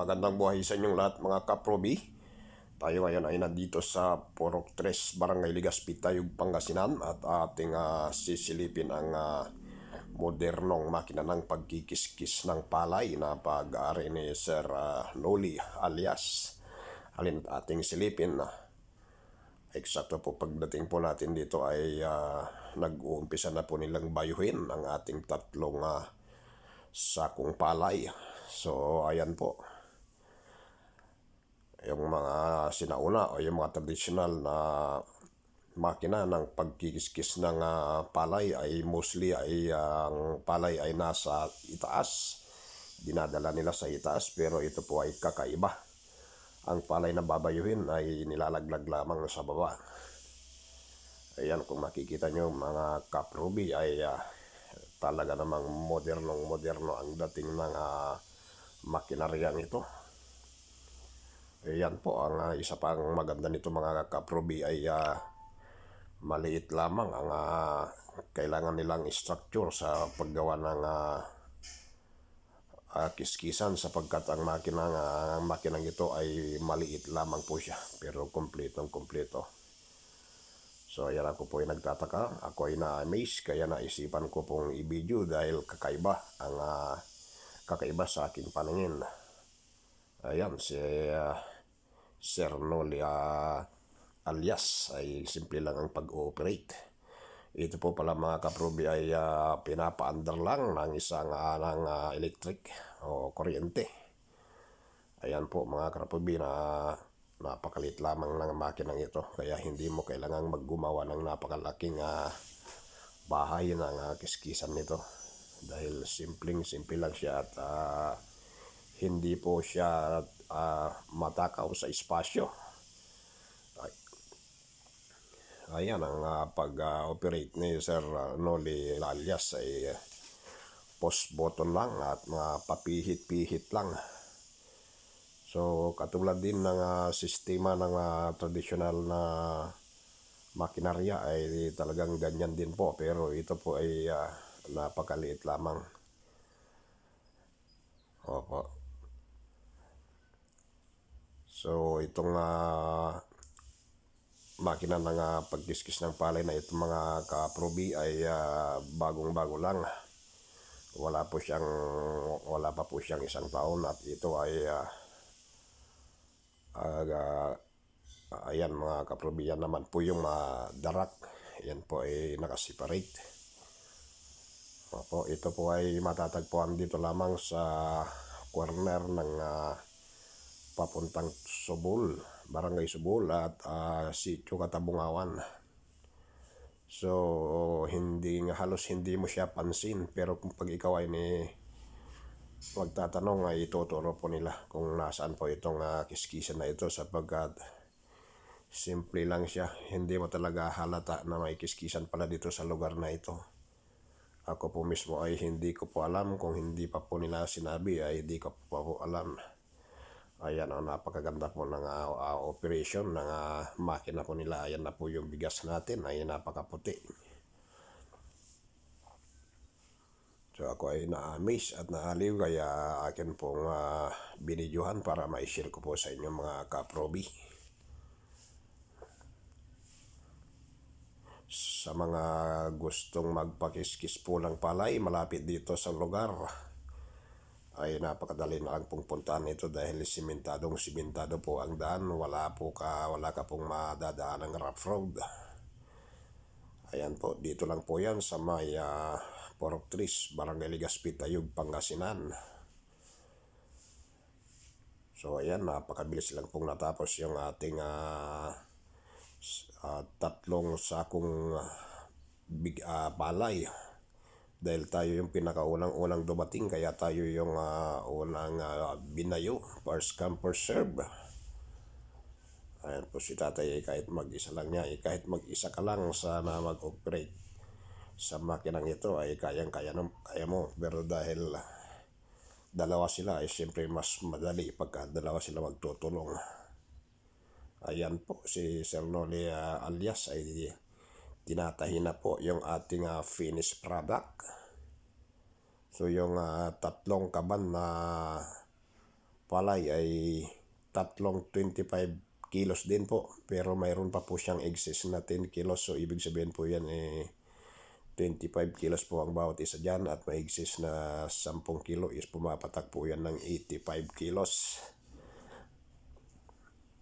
Magandang buhay sa inyong lahat mga kaprobi. Tayo ngayon ay nandito sa Porok 3, Barangay Ligaspi, Tayug, Pangasinan at ating ah, sisilipin ang ah, modernong makina ng pagkikiskis ng palay na pag-aari ni Sir ah, Noli alias. Halin ating silipin na eksakto po pagdating po natin dito ay ah, nag-uumpisa na po nilang bayuhin ang ating tatlong ah, sakong palay. So, ayan po. Yung mga sinauna o yung mga traditional na makina ng pagkikiskis ng ah, palay ay mostly ay ah, ang palay ay nasa itaas. Dinadala nila sa itaas pero ito po ay kakaiba. Ang palay na babayuhin ay nilalaglag lamang sa baba. Ayan, kung makikita nyo mga kaprobi ay ah, talaga namang modernong moderno ang dating ng uh, makinaryang ito. Ayan po, ang ah, isa pang maganda nito mga kaprobi ay ah, maliit lamang ang ah, kailangan nilang structure sa paggawa ng ah, ah, kiskisan sapagkat ang makina ang makinang ito ay maliit lamang po siya pero kumpletong kumpleto. So ayan ako po ay nagtataka, ako ay na-amaze kaya naisipan ko pong i-video dahil kakaiba ang ah, kakaiba sa aking paningin. Ayan si ah, Sir Noli ah, alias ay simple lang ang pag-ooperate. Ito po pala mga kaprobi ay ah, pinapaandar lang ng isang ah, ng ah, electric o kuryente. Ayan po mga kaprobi na napakalit lamang ng makinang ito kaya hindi mo kailangang maggumawa ng napakalaking ah, bahay ng ah, kiskisan nito dahil simpleng simple lang siya at ah, hindi po siya ah, matakaw sa espasyo Ay, ayan ang ah, pag-operate ni Sir ah, Noli alias ay ah, post button lang at mga papihit-pihit lang So, katulad din ng ah, sistema ng ah, traditional na makinarya ay talagang ganyan din po. Pero ito po ay ah, napakaliit lamang. Opo. So, itong ah, makina ng ah, pagkiskis ng palay na itong mga kaprobi ay ah, bagong-bago lang. Wala po siyang wala pa po siyang isang taon at ito ay ah, aga ayan mga kaprobiyan naman po yung mga darak yan po ay nakaseparate Opo, ito po ay matatagpuan dito lamang sa corner ng ah, papuntang Subul, Barangay Subul at uh, Sitio Katabungawan. So, hindi nga halos hindi mo siya pansin pero kung pag ikaw ay ni magtatanong ay ituturo po nila kung nasaan po itong uh, kiskisan na ito sapagkat simple lang siya. Hindi mo talaga halata na may kiskisan pala dito sa lugar na ito. Ako po mismo ay hindi ko po alam kung hindi pa po nila sinabi ay hindi ko po, po alam. Ayan ang napakaganda po ng uh, uh, operation ng uh, makina po nila. Ayan na po yung bigas natin. Ayan napakaputi. So ako ay na-amaze at naaliw kaya akin pong uh, binidyohan para ma-share ko po sa inyo mga kaprobi. Sa mga gustong magpakiskis po ng palay malapit dito sa lugar ay napakadali na lang pong puntahan ito dahil simentadong simentado po ang daan. Wala po ka, wala ka pong madadaan ng rough road. Ayan po, dito lang po yan sa may uh, Porok Tris, Barangay Ligaspi, Tayug, Pangasinan. So ayan, napakabilis lang pong natapos yung ating uh, uh, tatlong sakong uh, big uh, palay. Dahil tayo yung pinakaunang-unang dumating, kaya tayo yung uh, unang uh, binayo, first come, first serve. Ayan po si tatay, eh, kahit mag-isa lang niya, eh, kahit mag-isa ka lang sana mag-operate sa makinang ito ay kayang-kaya kaya mo. Pero dahil dalawa sila ay siyempre mas madali pagka dalawa sila magtutulong. Ayan po si Sir Noli uh, alias ay tinatahi na po yung ating uh, finished product. So yung uh, tatlong kaban na palay ay tatlong 25 kilos din po. Pero mayroon pa po siyang excess na 10 kilos. So, ibig sabihin po yan eh 25 kilos po ang bawat isa dyan at may excess na 10 kilo is pumapatak po yan ng 85 kilos.